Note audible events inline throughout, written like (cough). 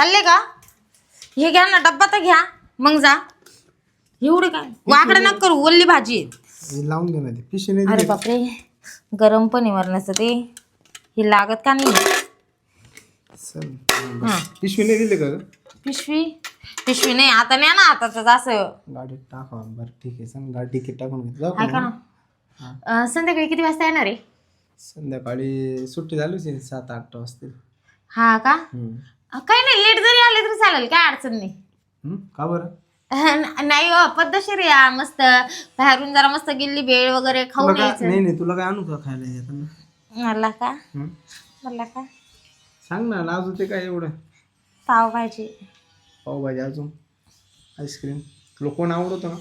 चालले का? हे घ्या ना डब्बा तर घ्या. मग जा. एवढे काय? वाकडं नका करू ओल्ली भाजी आहे. हे लावून घे ना ते नाही अरे दिली. बापरे गरम पण आहे मरणाचं ते. हे लागत का नाही? चल हा. पिशवी नाही दिली का ग? पिशवी? पिशवी नाही आता नाही ना आता असं. गाडीत टाका बरं ठीक आहे सांग गाडी तिकीट टाकून घे. जाऊ आहे का का मग? ना? अं, संध्याकाळी किती वाजता येणार आहे? संध्याकाळी सुट्टी झाली सात आठ वाजता हा का? हम्म. काही नाही लेट जरी आले तरी चालेल काय अडचण नाही? का बरं? न- नाही हो पद्धतशीर या मस्त. बाहेरून जरा मस्त गिल्ली भेळ वगैरे तुला खाऊन काय यायचं नाही नाही तुला काय आणू का खायला येताना मला का? मला का? सांग ना लाजू ते काय एवढं? पावभाजी. पावभाजी अजून? आईस्क्रीम. तुला कोण आवडतं ना?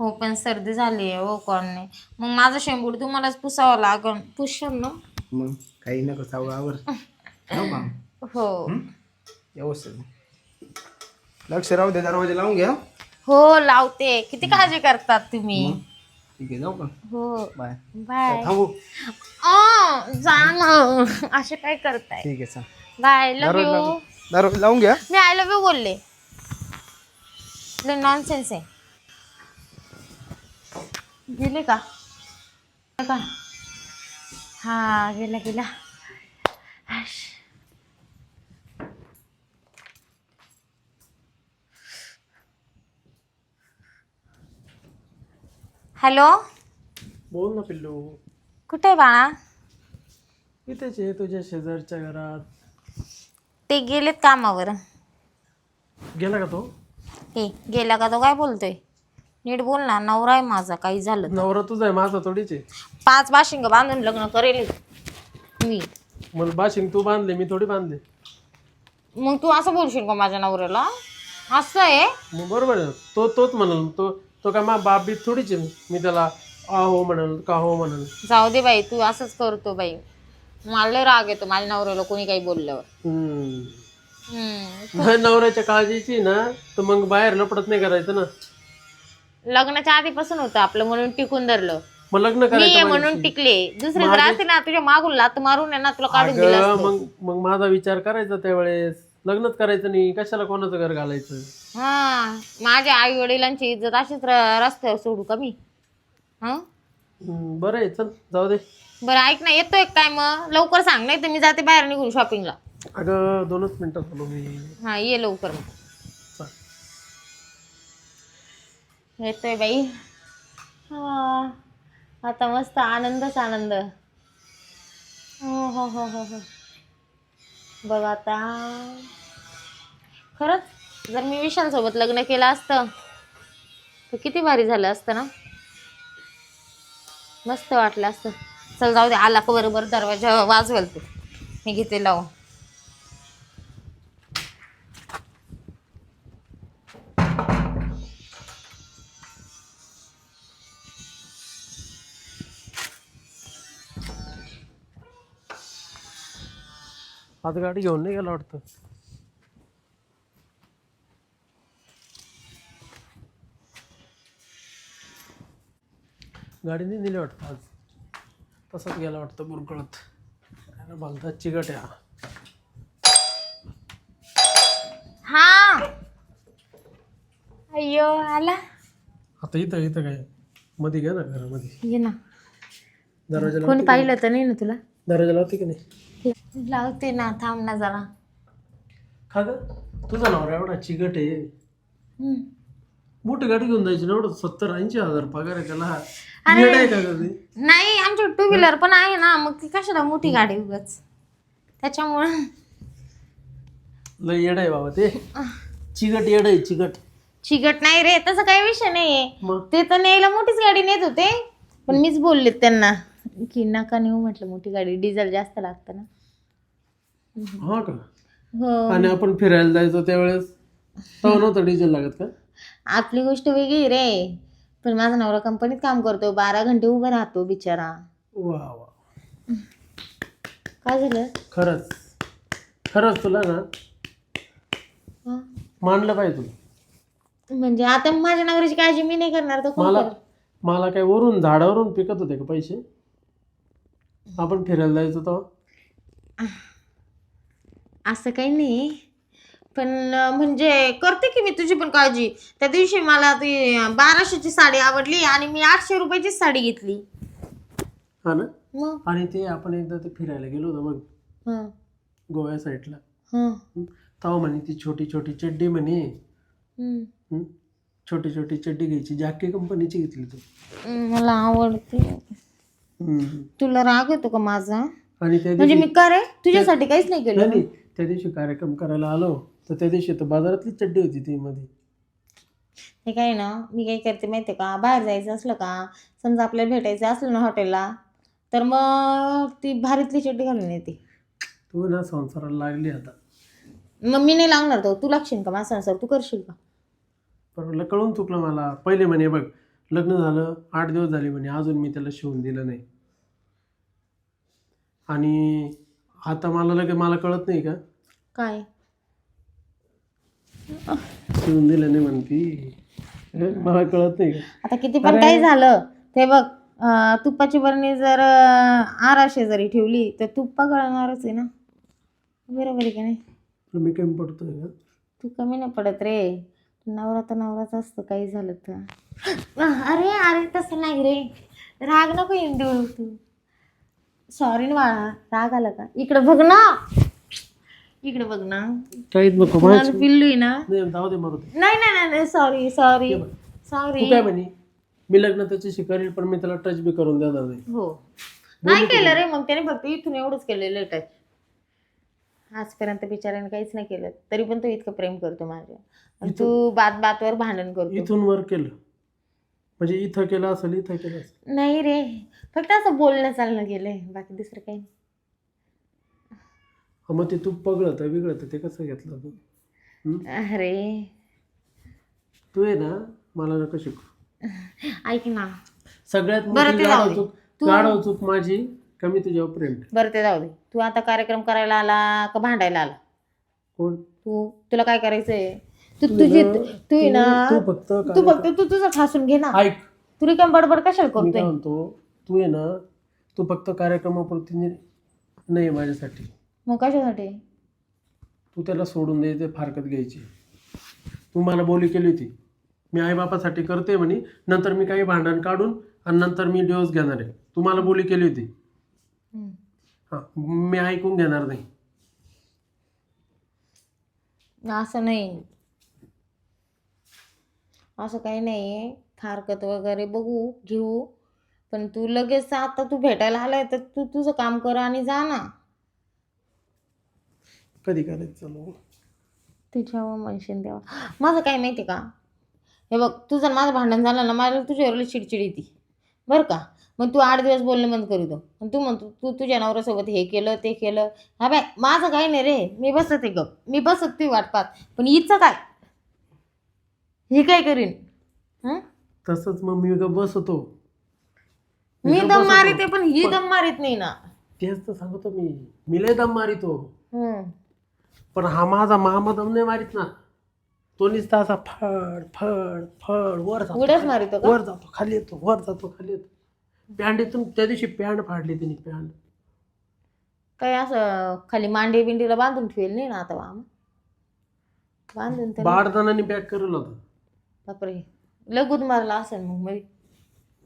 हो पण सर्दी झाली आहे हो कोण नाही. मग माझं शेंबूड तुम्हालाच पुसावं लागन. पुशाल ना? मग काही नको आवर (laughs) जाऊ का हो? व्यवस्थित. लक्ष राहू दे दरवाजा लावून घ्या हो. लावते. किती काळजी करतात तुम्ही? ठीक आहे जाऊ का? हो. बाय. बाय. थांबू. अ, जा ना. असे काय करताय? ठीक आहे बाय लव दरवाजा यू लावून दरवाजा लावून घ्या. मी आय लव्ह यू बोलले. नॉनसेन्स आहे. गेले का? का? हा गेला गेला. हॅलो? बोल ना पिल्लू. कुठे आहे बाळा? इथेच आहे तुझ्या शेजारच्या घरात. ते गेलेत कामावर. गेला का तो? हे गेला का तो? काय बोलतोय? नीट बोल ना नवरा आहे माझा काही झालं तर. नवरा तुझा आहे माझा थोडीच आहे. पाच बाशिंग बांधून लग्न करेल मी. मला बाशिंग तू बांधले मी थोडी बांधले. मग तू असं बोलशील का माझ्या नवऱ्याला? असं आहे? मग बरोबर आहे. तो तोच म्हणाल तो तो काय मा बाप बीत थोडीच आहे. मी त्याला आ हो म्हणाल का हो म्हणाल. जाऊ दे बाई तू असंच करतो बाई. मला लय राग येतो माझ्या नवऱ्याला कोणी काही बोलल्यावर. हम्म. हम्म. माझ्या (laughs) नवऱ्याच्या काळजीची ना तर मग बाहेर लपडत नाही करायचं ना. लग्नाच्या आधीपासून होतं आपलं म्हणून टिकून धरलं. मग लग्न मी आहे करायचं म्हणून टिकले. दुसरे जर असते ना तुझ्या मागून लात मारून आहे ना तुला काढून दिलं अगं, असतं. मग मग माझा विचार करायचा त्यावेळेस. लग्नच करायचं नाही. कशाला कोणाचं घर घालायचं? हा माझ्या आई वडिलांची इज्जत अशीच र- रस्त्यावर सोडू का मी? हा? हम्म, बरं आहे चल जाऊ दे. बरं ऐक ना येतोय काय मग? लवकर सांग नाही तर मी जाते बाहेर निघून शॉपिंगला अगं दोनच मिनिटं झालो मी. हा ये लवकर मग. चल. येतोय बाई. हा आता मस्त आनंदच आनंद. हो हो हो हो हो. बघ आता. खरंच जर मी विशांसोबत लग्न केलं असतं तर किती भारी झालं असतं ना? मस्त वाटलं असतं. चल जाऊ दे आला का बरोबर? दरवाजा वाजवेल तू. मी घेते लावून. आता गाडी घेऊन नाही गेला वाटतं. गाडी नाही दिली वाटतं आज. तसंच गेला वाटतं बुरकळत. भलता चिकट आहे हा. हा. अय्यो आला. आता इथं इथं काय? मध्ये घ्या ना घरामध्ये. ये ना. दरवाजा कोणी पाहिलं तर नाही ना तुला? दरवाजा लावते की नाही? लावते ना थांब ना जरा. खा ग? तुझा नवरा एवढा चिकट आहे. हम्म. मोठी गाडी घेऊन जायची ना एवढं? सत्तर ऐंशी हजार पगार आहे त्याला. अरे. येडं आहे का ग ते? नाही आमची टू व्हीलर पण आहे ना. मग ती कशाला मोठी गाडी उगाच? त्याच्यामुळं. लय येड आहे बाबा ते. चिकट येड आहे चिकट. चिकट नाही रे तसं काही विषय नाहीये. मग? ते तर न्यायला मोठीच गाडी नेत होते. पण मीच बोलले त्यांना. की नका नेऊ म्हटलं मोठी गाडी. डिझेल जास्त लागतं ना. हा का? हो. आणि आपण फिरायला जायचो त्यावेळेस तेव्हा नव्हतं डिझेल लागत का? आपली गोष्ट वेगळी रे. पण माझा नवरा कंपनीत काम करतो बारा घंटे उभा राहतो बिचारा. वा वा. काय झालं? खरंच. खरंच तुला ना हं? मानलं पाहिजे तुला. म्हणजे आता माझ्या नवऱ्याची काळजी मी नाही करणार तर कोण मला करेल? मला काय वरून झाडावरून पिकत होते का पैसे? आपण फिरायला जायचो तेव्हा? असं काही नाही. पण अं, म्हणजे करते की मी तुझी पण काळजी. त्या दिवशी मला ती अं, बाराशेची साडी आवडली आणि मी आठशे रुपयाची साडी घेतली. हा ना? मग? आणि ते आपण एकदा ते फिरायला गेलो होतो हं, गोव्या साईडला. हं, तेव्हा म्हणे ती छोटी छोटी चड्डी म्हणे. हं. हं? छोटी छोटी चड्डी घ्यायची. जॅके कंपनीची घेतली तू मला आवडते. तुला राग येतो का माझा? आणि त्या म्हणजे दिवशी मी का रे? तुझ्यासाठी काहीच नाही केलं. नाही नाही, त्या दिवशी कार्यक्रम करायला आलो तर त्या दिवशी तर बाजारातली चड्डी होती ती मध्ये. हे काय ना मी काय करते माहितीये का? बाहेर जायचं असलं का? समजा आपल्याला भेटायचं असलं ना हॉटेलला तर मग ती भारीतली चड्डी घालून येते. तू ना संसाराला लागली आता. मग मी नाही लागणार तो. तू लागशील का? माझा संसार? तू करशील का? बरोबर कळून चुकलं मला. पहिले म्हणे बघ लग्न झालं आठ दिवस झाले म्हणे अजून मी त्याला शिवून दिलं नाही. आणि आता मला लगे मला कळत नाही का? काय? शिवून दिलं नाही म्हणती. मला कळत नाही का? आता किती पण काही झालं. ते बघ अं, तुपाची बरणी जर अं, आराशे जरी ठेवली तर तुप्पा गळणारच आहे ना? बरोबर आहे का नाही? तर मी कमी पडतोय का? तू कमी नाही पडत रे. नवरा तर नवराच असतो काही झालं तर. अरे अरे तसं नाही रे. राग नको इंडू तू. सॉरी ना बाळा राग आला का? इकडे बघ ना. इकडे बघ ना. काहीच नको पिल्लू आहे ना? नाही जाऊ दे मारू दे. नाही नाही नाही, नाही सॉरी सॉरी तू सॉरी काय म्हणे? मी लग्न त्याच्याशी करेल पण मी त्याला टच बी करून देणार नाही. हो. नाही केलं रे मग त्याने फक्त इथून एवढंच केलेलं टच आजपर्यंत बिचाऱ्याने काहीच नाही केलं तरी पण तो इतकं प्रेम करतो माझ्या आणि तू बात बातवर भांडण करतो. इथून वर केलं. म्हणजे इथं केलं असेल इथं केलं असेल. नाही रे फक्त असं बोलणं चालणं गेलंय बाकी दुसरं काही नाही. हा, मग ते तू पगळत बिघडत ते कसं घेतलं तू? अरे. तू आहे ना मला नका शिकू. ऐक ना. सगळ्यात बरं, मोठी ते जाऊ गाढव दे. चूक तू- गाढव चूक माझी कमी तुझ्यावर प्रेम बरं ते जाऊ दे. तू आता कार्यक्रम करायला आला का भांडायला आला? कोण? तू तुला काय करायचंय? तू तुझी तू आहे ना. तू फक्त तू फक्त तू तुझं ठासून घे ना. ऐक. तू रिकाम बडबड कशाला मी काय करतोय म्हणतो तू आहे ना. तू फक्त कार्यक्रमापुरती नि- नाही माझ्यासाठी. मग कशासाठी? तू त्याला सोडून दे ते फारकत घ्यायची. तू मला बोली केली होती. मी आईबापासाठी करते म्हणे. नंतर मी काही भांडण काढून आणि नंतर मी डिवोर्स घेणार आहे. तू मला बोली केली होती. हम्म. हां मी ऐकून घेणार नाही. असं नाही. असं काही नाही फारकत वगैरे बघू घेऊ. पण तू लगेच आता तू भेटायला आलाय तर तू तुझं काम कर आणि जा ना. कधी करायचं मग? तुझ्यावर म्हणशील तेव्हा. माझं काय माहिती का? हे बघ तुझं आणि माझं भांडण झालं ना मला तुझ्यावर चिडचिड येते. बरं का? मग तू आठ दिवस बोलणं बंद करू दो. आणि तू म्हणतो तू तुझ्या नवऱ्यासोबत हे केलं ते केलं. हा बाय माझं काही नाही रे. मी बसत आहे गप. मी बसत ती वाट पाहत. पण हिचं काय? ही काय करीन? हं? तसंच मग मी गप्प बसतो. मी दम. मारिते पण ही दम मारित नाही ना. तेच तर सांगतो मी. मी लय दम मारितो. हं. पण हा माझा मामा दम नाही मारित ना. तो नुसता असा फड फड फड वर जातो उड्याच मारितो का? वर जातो खाली येतो वर जातो खाली येतो. पॅन्टीतून त्या दिवशी पॅन्ट फाडली तिने पॅन्ट. काही असं खाली मांडी बिंडीला बांधून ठेवेल नाही ना आता मामा बांधून तर बारदानाने पॅक करेल होता. बापरे. लगूत मारला असेल मग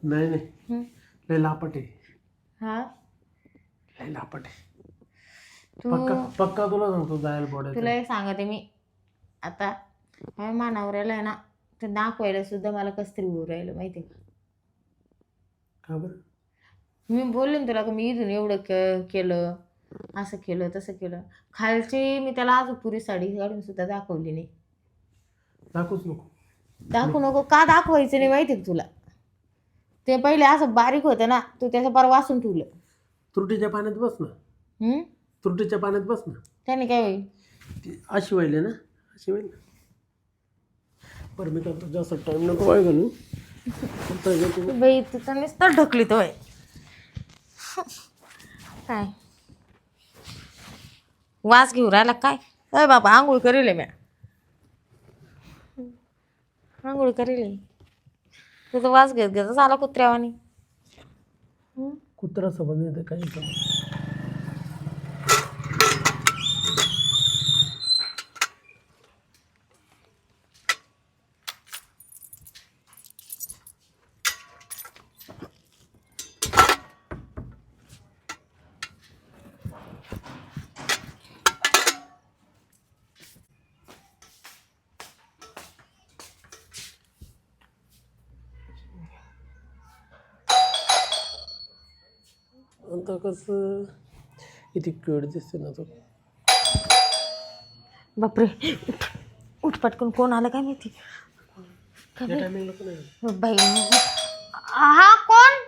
नाही नाही. हं? लय लापट आहे. हा? लय लापट आहे. तू पक्का तुला सांगतो जायला तुला एक सांगते मी. आता माझ्या मानावऱ्याला आहे ना ते दाखवायला सुद्धा मला कसं तरी होऊ राहिलं माहिती का? का बरं? मी बोलले ना तुला का मी इथून एवढं के केलं असं केलं तसं केलं. खालची मी त्याला अजून पुरी साडी काढून सुद्धा दाखवली नाही. दाखवूच नको. दाखवू नको. का दाखवायचं नाही माहिती का तुला? ते पहिले असं बारीक होतं ना तू त्याचं पार वाचून ठेवलं. त्रुटीच्या पाण्यात बस ना. हम्म? त्रुटीच्या पाण्यात बस ना. त्याने काय होईल? ती अशी व्हायली ना अशी व्हायली ना. बरं मी करतो जास्त टाईम नको वाय घालू. फक्त हे तू- बाई तू तर नुसतं ढकली तो काय? वास घेऊ राहिला काय? अय बाबा आंघोळ करेल म्या. आंघोळ करेल. तुझं वास घेत घेत आला कुत्र्यावानी. कुत्रा समज नाही. काही कसं? किती कड दिसते ना तो. बापरे उठ उठ पटकन कोण आलं काय माहिती? काय या टायमिंगला पण आहे. बाई हा कोण?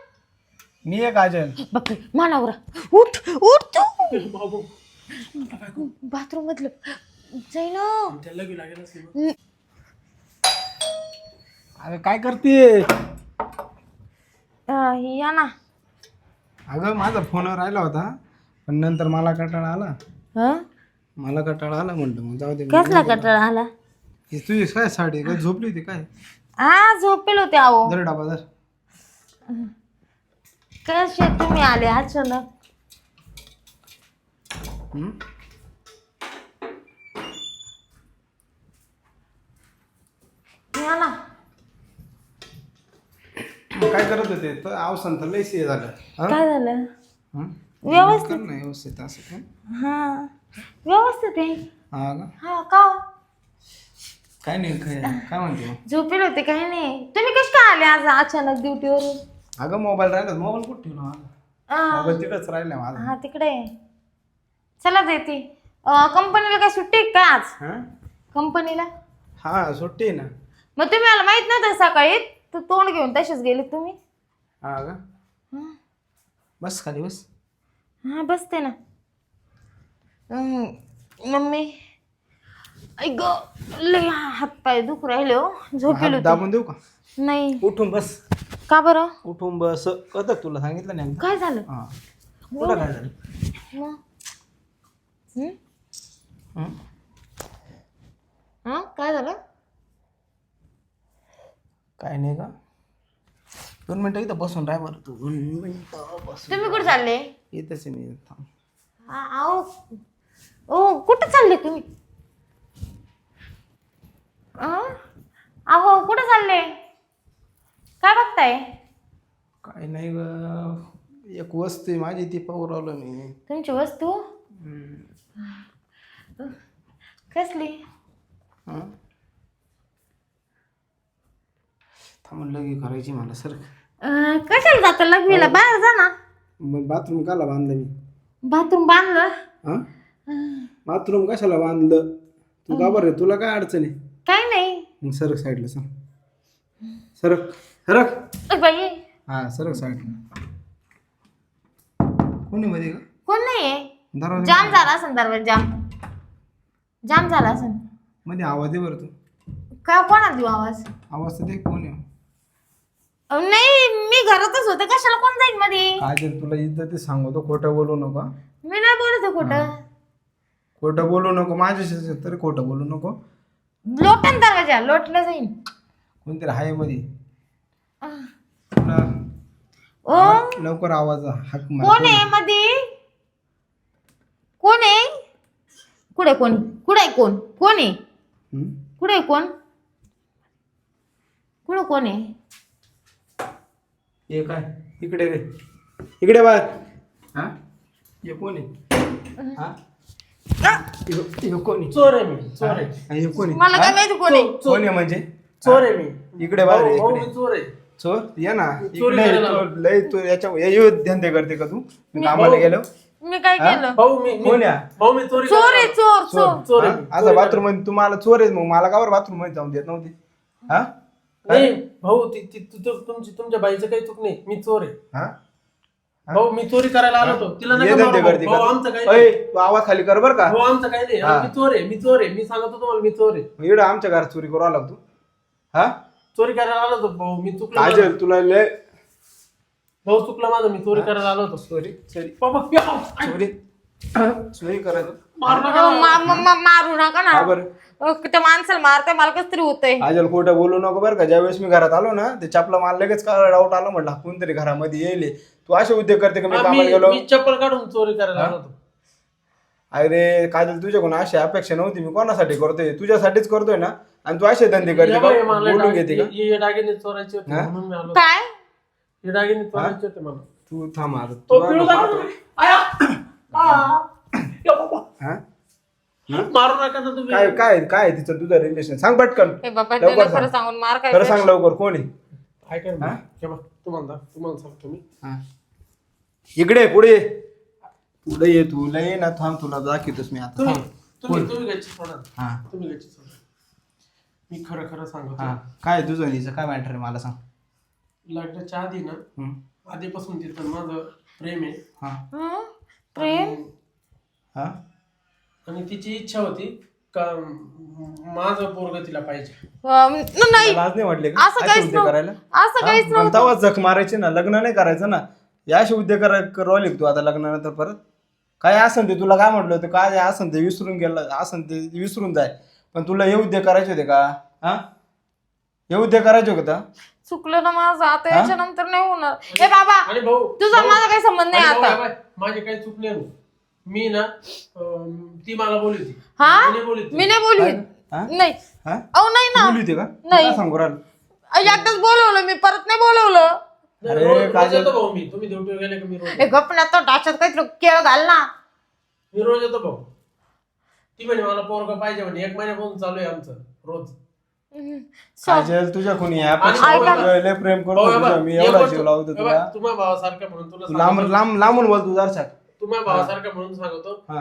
मी एक काजल. बापरे मानावरा. उठ उठ तू. बाबू. बाथरूम मधलं. त्याला लागेल मग. अगं काय करते या ना. अगं माझा फोन राहिला होता पण नंतर मला कटाळा आला. हं? मला कटाळा आला म्हणलं मग जाऊ दे कसला कटाळा आला? ही तुझी काय साडी काय झोपली होती काय? हा झोपेल होते आहो दर डाबा दर कसे तुम्ही आले? अचानक हम्म? मग काय करत होते? तर अवसान तर लयच हे झालं. हा? काय झालं? हं? व्यवस्थित. कर ना व्यवस्थित असं काय हा. व्यवस्थित आहे. हा का हा का? काय नाही काय काय म्हणते? मग झोपेल होते काही नाही. तुम्ही कसे काय आले आज अचानक ड्युटीवरून? अगं मोबाईल राहिला. मोबाईल कुठे ठेवला माझा? हा मोबाईल तिकडच राहिला माझा. हा, तिकडे आहे. चला देते कंपनीला काय सुट्टी आहे का आज? हा? कंपनीला हा सुट्टी आहे ना. मग तुम्ही मला माहीत नव्हतं सकाळी तर तोंड घेऊन तसेच गेले तुम्ही? हा का? हा. बस खाली बस. हा बसते ना. मम्मी. ऐक लय हातपाय दुखू राहिले हो. झोपेल हात होते. दाबून देऊ का? नाही. उठून बस. का बरं? उठून बस. कळतं का तुला? सांगितलं नाही काय झालं? हा. कुठं काय झालं? मग? हं? हा? काय झालं? काय नाही का? दोन मिनटं इथं बसून राह बरं तू. दोन मिनटं बस तुम्ही कुठे चालले? इथंच आहे मी थांब. ओ कुठं चालले तुम्ही? अं? अहो कुठं चालले? काय बघताय? काय नाही ग एक वस्तू आहे माझी ती पाहू राहिलो मी. तुमची वस्तू? हम्म. कसली? हं? थांबून लगे करायची मला सर. अं, कशाला जातं लग्नीला? बाहेर जा ना. मग बाथरूम काला बांधलं मी. बाथरूम बांधलं? हा? बाथरूम कशाला बांधलं? तू का बरं तुला काय अडचण आहे? काय नाही. मग सरक साईडला सांग. सरक सरक. बाई. हा सरक साईडला. कोणी मध्ये का? कोण नाहीये? दरवाजा जाम झाला असेल दरवाजा जाम. जाम झाला असेल मध्ये आवाज दे बरं तू. का कोणा देऊ आवाज? आवाज तर दे कोण आहे? अ, नाही मी घरातच होते. कशाला कोण जाईल मध्ये? काय ते तुला इथं ते सांगतो खोटं बोलू नको. हा? मी नाही बोलत आहे कुठं खोटं बोलू नको माझ्याशी तरी खोटं बोलू नको. लोटन दरवाजा लोटला जाईन. कोणतरी हायमध्ये? अह. तुला ओ? लवकर आवाज हाक मार. कोण आहे मध्ये? कोण आहे? कुठे कोण? कुठे आहे कोण? कोण आहे? कुठे आहे कोण? कुठं कोण आहे? हे काय? इकडे रे. इकडे बाय हा? हे कोण? आहे हा हे हे कोण? आहे चोर आहे मी चोर आहे. हा, हे कोण? आहे मला काय हा? माहिती कोण. आहे कोण आहे म्हणजे? चोर आहे मी. इकडे बाहेर भाऊ- भाऊ, इकडे. मी चोर आहे. चोर? ये ना. चोरी इकडे करायला चोर, लय तू याच्या हे धंदे करते का तू? मी कामाला गेलो. मी काय हा? केलं? भाऊ मी मी- कोण आहे? भाऊ मी चोरी चोर आहे चोर चोर. चोर. हा? आहे मी. आता बाथरूममध्ये तुम्हाला चोर आहे मग मला का बाथरूममध्ये जाऊन देत नव्हती. हा? नाही भाऊ ती ती- ती- तू- तुमची तुमच्या बाईचं काही चूक नाही. मी चोर आहे. हा? भाऊ मी चोरी करायला आलो होतो. तिला हे नका धंदे मारू करते भाऊ. भाऊ का आमचं काही? नाही. आवाज खाली कर बर का. भाऊ आमचं काही नाही. हा. मी चोर आहे. मी चोर आहे. मी सांगतो तुम्हाला मी चोर आहे. इकडं आमच्या घरात चोरी करू आला का तू. हा? चोरी करायला आलो होतो भाऊ. मी चुकलो माझं. काजल तुला लय भाऊ चुकलं माझं. मी चोरी करायला आलो होतो. चोरी चोरी. बाबा प्या. चोरी. (coughs) चोरी करायचं मारू नका. मारू नका ना. बरं. अहो, त्या माणसाला मारते मला कसं तरी होतंय काजल खोटं बोलू नको बरं का ज्यावेळेस मी घरात आलो ना ते चपला मला लगेच का डाऊट आला म्हटलं कोणतरी घरामध्ये येईल तू असे उद्योग करते का मी हा, कामाला गेलो मी चप्पल काढून चोरी करायला आलो होतो अरे काजल तुझ्याकडून अशी अपेक्षा नव्हती मी कोणासाठी करतोय तुझ्यासाठीच करतोय ना आणि तू असे धंदे करते या का बाई, मला बोलून घेते का हे- हे दागिने चोरायचे होते हा? म्हणून मी आलो काय हे दागिने चोरायचे होते मला तू थांब आता. तो पिळू. आया. आ. या बाबा. हा? मारू नका ना तुम्ही. काय काय काय आहे तिचं तुझं रिलेशन सांग पटकन. हे बाबा लवकर त्याला सांग. खरं सांगून मार काय खरं सांग लवकर कोण आहे? ऐका ना. हा? तुम्हाला तुम्हाला सांगतो मी. हा. इकडे ये, पुढे ये. पुढे ये तू लय ना थांब तुला दाखवतोस मी आता. तुम्ही थांब. तुम्ही तुम्ही गच्ची सोडा हा. तुम्ही गच्ची सोडा. मी खरं खरं सांगतो. हा. काय तुझं हिचं? काय मॅटर आहे मला सांग. लग्नाच्या आधी ना हम्म. आधीपासून तिथं माझं प्रेम आहे. हा. हं? प्रेम? आणि- हा? आणि तिची इच्छा होती का म- माझं पोरग तिला पाहिजे. अं, न- नाही. लाज नाही वाटले का? असं असे काहीच उद्योग करायला? नव्हतं असं काहीच हा? नव्हतं. जख मारायची ना लग्न नाही करायचं ना. या असे उद्योग करा करवले तू आता लग्नानंतर परत. काय असन ते? तुला काय म्हटलं होतं? काय असन ते विसरून गेलं असन ते विसरून जाय. पण तुला हे उद्योग करायचे होते का? हा? हे उद्योग करायचे होते का? चुकलं ना माझं. आता याच्या नंतर नाही होणार. ए बाबा आणि भाऊ तुझा भाऊ- माझा काही संबंध नाही आणि भाऊ, आता. हे माझे काही चुकले नाही मी ना अं, ती मला बोलली होती. हा? मी नाही बोलली होती. मी नाही बोलली? हा? नाही. हा? अहो नाही ना. बोलली होती का? नाही. सांगू राहिलं? एकदाच बोलवलं मी परत नाही बोलवलं. नाही, अरे, रोज- रोज काजल- येतो भाऊ मी. तुम्ही ड्युटीवर गेले का मी रोज? ए गपण्यात तो डाच्यात काहीतरी केळ घाल ना. मी रोज येतो भाऊ. ती म्हणे मला पोरग पाहिजे म्हणे. एक महिन्यापासून चालू आहे आमचं रोज. काजल तुझ्या कोणी ऐका ना. लय प्रेम करतो तुझा बघ, मी एक एवढा जीव लावतो तुला. बघ, तुम्हा भावासारखं म्हणून तुला तू लांब. लांब लांबून बोल तू दर्शक तुम्हा भावासारखं म्हणून सांगतो. हा.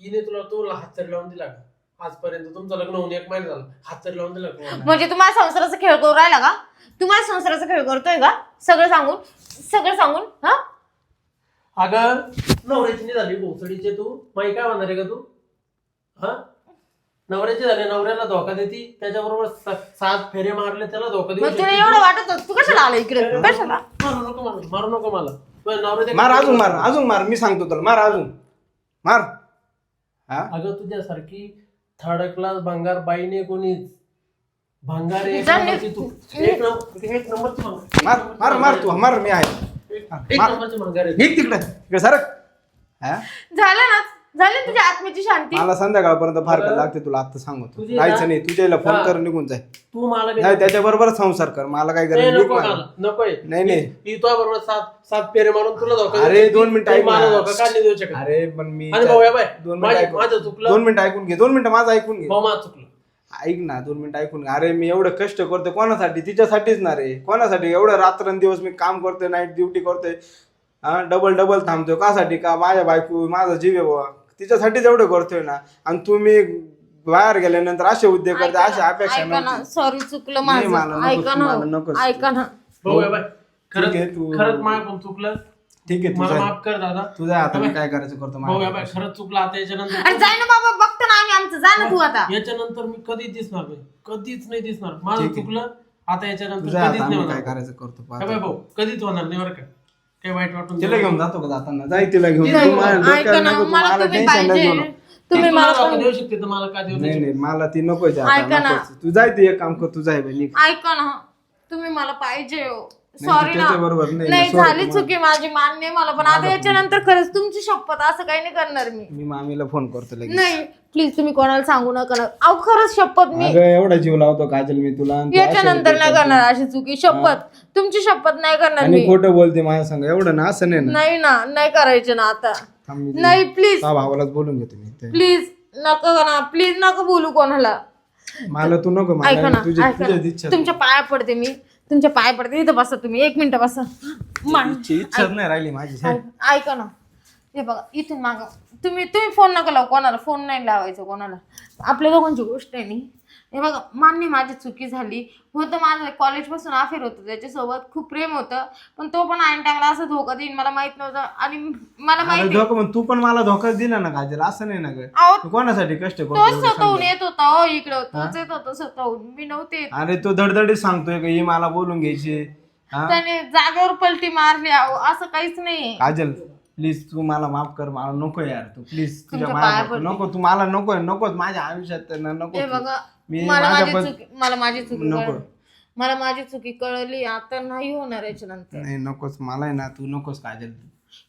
हिने तुला तुला हात तरी लावून दिला का? आजपर्यंत तुमचं लग्न होऊन एक महिना झाला. हात तरी लावून दिला का? कोणाला? म्हणजे तू माझ्या संसाराचा खेळ करू राहिला का? तू माझ्या संसाराचा खेळ करतोय का? सगळं सांगून सगळं सांगून हा? अगं नवऱ्याची नाही झाली भोसडीचे तू. माई काय म्हणणार आहे का तू? हा? नवऱ्याची झाली नवऱ्याला धोका देती त्याच्याबरोबर स- सात फेरे मारले त्याला धोका देऊ मग तुला शकते. एवढं वाटत होतं, तू कशाला आला इकडे? कशाला? मारू नको मला मारू नको मला. मार अजून मार अजून मार मी सांगतो तुला मार अजून. मार. हा? अगं तुझ्यासारखी थर्ड क्लास भंगार बाईने कोणीच. भंगार एक जाण नंबरची तू. एक नंबर एक नंबरची भंगार. मार मार मार तू मार मी आहे. एक- एक नंबरची भंगार आहे. निघ तिकडे तिकडे सरक हा? झालं ना? झाली तुझ्या आत्म्याची शांती? मला संध्याकाळपर्यंत फार लागते तुला आता सांगतो. तुझी जायचं ना- नाही तुझ्याला फोन हा. कर निघून जाय. तू मला बी- नाही त्याच्या बरोबर संसार कर. मला काय नाही, करायचं नको मला नकोय. नाही नाही. मी तुझ्या बरोबर सात सात फेरे मारून तुला धोका अरे, देऊ शकते. दोन मिनिटं तू ऐक मला ना. धोका का नाही देऊ शकत? अरे पण मी आणि भाऊ या बाय. दोन मिनिटं माझं ऐकून माझं चुकलं. दोन मिनिटं ऐकून घे. दोन मिनिटं माझं ऐकून घे. भाऊ माझं चुकलं. ऐक ना दोन मिनिटं ऐकून घे. अरे मी एवढं कष्ट करतोय कोणासाठी? तिच्यासाठीच ना रे. कोणासाठी? एवढं रात्रंदिवस मी काम करतोय नाईट ड्युटी करतोय. हा डबल डबल थांबतोय. कासाठी का? माझ्या बायको माझा जीव आहे बाबा तिच्यासाठीच एवढं करतोय ना. आणि तुम्ही बाहेर गेल्यानंतर असे उद्योग करते अशा अपेक्षा ऐका ना. नव्हती. सॉरी चुकलं नाही, माझं. मला नको, ऐका मला ना. ऐका ना. भाऊ बाय खरंच ठीक आहे, तू- खरंच माझ्याकडून चुकलं. ठीक आहे मला तुझा माफ कर दादा. तुझ्या हाताने काय करायचं करतो भाऊ बाय खरंच चुकलं आता अरे याच्यानंतर जाय ना बाबा बघतो ना आम्ही आमचं. जा ना तू आता. याच्यानंतर मी कधीच दिसणार नाही. कधीच नाही दिसणार. माझं ठीक आहे. चुकलं आता याच्यानंतर तुझ्या कधीच नाही हाताने काय होणार करायचं करतो बाय. भाऊ कधीच होणार नाही बरं का. वाईट वाटून तिला घेऊन जातो का जाताना? जाय तिला घेऊन. नाही, तू माझ्या ऐका डोक्याला ना नको, तू मला मला तुम्ही टेन्शन नाही पाहिजे. घेऊ नको. तुम्ही मला देऊ शकते? तर मला काय देऊ नाही मला ती नको ऐका ना. तू जाय ती एक काम कर तू जाय बहिणी ऐका ना तुम्ही मला पाहिजे सॉरी ना. त्याच्याबरोबर नाही, झाली. चुकी माझी मान्य आहे मला पण आता याच्यानंतर खरंच तुमची शपथ असं काही नाही करणार मी. मी मामीला फोन करतो लगेच. नाही प्लीज तुम्ही कोणाला सांगू नका ना. अहो खरंच शपथ मी. अगं एवढा जीव लावतो काजल मी तुला आणि तू अशा याच्यानंतर नाही. करणार अशी चुकी. शपथ. तुमची शपथ नाही करणार आणि मी. खोटं बोलते माझ्या संग. एवढं ना असं नाही ना. नाही ना नाही करायचे ना आता. थांब मी नाही प्लीज भावालाच बोलून घेतो मी. ते. प्लीज नका ना प्लीज नका बोलू कोणाला. मला तू नको ऐका ना तुझी ऐका तुझ्या ना. इच्छा तुमच्या पाया पडते मी. तुमच्या पाया पडते इथं बसा तुम्ही एक मिनिट बसा. मा- इच्छा इच्छाच नाही राहिली माझी साहेब. ऐका ना हे बघा इथून माग. तुम्ही तुम्ही फोन नका लावू कोणाला फोन नाही लावायचं कोणाला. आपल्या दोघांची गोष्ट आहे नी. हे बघा मान्य माझी चुकी झाली. होतं माझं कॉलेजपासून अफेअर होतं त्याच्यासोबत खूप प्रेम होतं. पण तो पण ऐन टाइमला असं धोका देईन मला माहीत नव्हतं. आणि मला अरे माहिती धोका पण तू पण मला धोकाच दिला ना काजल असं नाही ना ग. अहो तू कोणासाठी कष्ट करतो तोच एवढं स्वतःहून सांग येत होता हो इकडं. तोच येत होता स्वतःहून. मी नव्हते येत. अरे तो धडधडीत सांगतोय का ही मला बोलून घ्यायची. हा? त्याने जागेवर पलटी मारली अहो असं काहीच नाही काजल प्लीज तू मला माफ कर मला नको यार तू प्लीज तुझ्या तुमच्या पाया माया पडते. नको तू मला नको नकोच माझ्या आयुष्यात तर ना नको हे तू. बघा मी मला माझ्या माझी चुकी मला माझी चुकी नको. कळली. मला माझी चुकी कळली आता नाही होणार याच्या नंतर. नाही नकोच मला आहे ना तू नकोच काजल.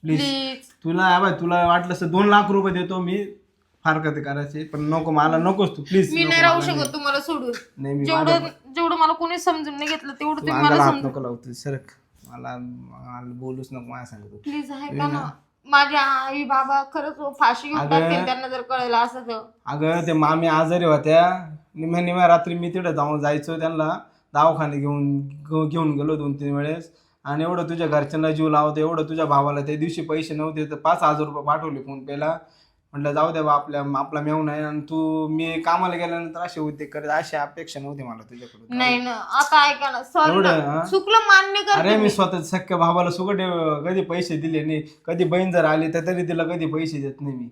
प्लीज प्लीज तुला बाय तुला वाटलं असं दोन लाख रुपये देतो मी. फार कधी करायचे पण नको मला नकोच तू. प्लीज मी नाही राहू शकत तुम्हाला सोडून. नाही मी माझ्या जेवढं जेवढं मला कोणी समजून नाही घेतलं तेवढं तू तुम्ही अंगाला मला हात समजून नको लावतो सरक. मला मला बोलूच नको मला सांगतो प्लीज ऐका ना? माझ्या आई बाबा खरंच फाशी घेऊन अगं. टाकतील त्यांना जर कळलं असं तर. अगं ते मामी आजारी होत्या. निम्या निम्या रात्री मी तिकडे जाऊन जायचो त्यांना. दवाखाने घेऊन घेऊ- घेऊन गेलो दोन तीन वेळेस. आणि एवढं तुझ्या घरच्यांना जीव लावतो एवढं तुझ्या भावाला त्या दिवशी पैसे नव्हते तर पाच हजार रुपये पाठवले फोन पेला म्हटलं जाऊ द्या बा आपल्या आपला मेव नाही आणि तू मी कामाला गेल्यानंतर असे उद्योग करत अशी अपेक्षा नव्हती मला तुझ्याकडून. नाही ना आता ऐका ना सॉरी एवढं, हा? चुकलं मान्य अरे मी. स्वतः सख्या भावाला सुगट कधी पैसे दिले नाही कधी बहीण जर आली तर तरी तिला कधी पैसे देत नाही मी.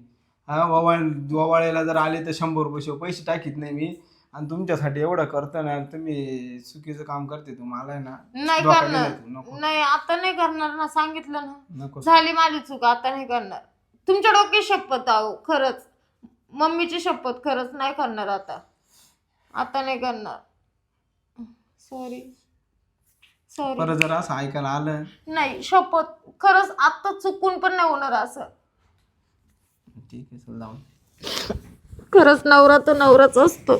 हा ववाळ ववाळ्याला जर आले तर शंभर रुपये पैसे टाकीत नाही मी. आणि तुमच्यासाठी एवढं करतो ना तुम्ही चुकीचं काम करते तुम्हाला आहे ना नाही डोक्याला करणार. नाही तू, नको. नाही आता नाही करणार ना सांगितलं ना. नको. झाली माझी चूक आता नाही करणार. तुमच्या डोकी शपथ आहो खरंच. मम्मीची शपथ खरंच नाही करणार आता. आता नाही करणार. सॉरी सॉरी परत जर असं ऐकायला आलं. नाही शपथ खरंच आता चुकून पण नाही होणार असं. ठीक आहे चल जाऊन खरंच नवरा तर नवराच असतो.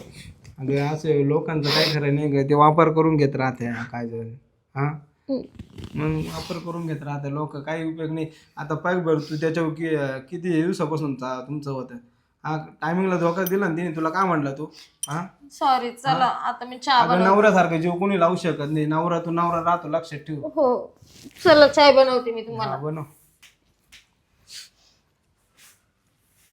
अगं असं लोकांचं काय खरं नाही ग. ते वापर करून घेत राहते हा, काय झालं. हा? मग वापर करून घेत राहते लोक. काही उपयोग नाही. आता पाय बरं तू त्याच्यावर कि किती दिवसापासून चा- तुमचं होतं हा टायमिंगला धोका दिला ना तिने तुला काय म्हणला तू? हा? सॉरी चला आता मी चहा अगं बनव नवऱ्यासारखं जीव कोणी लावू शकत नाही. नवरा तू नवरा राहतो लक्षात ठेव. हो. चला चाय बनवते मी तुम्हाला. हा, बनव.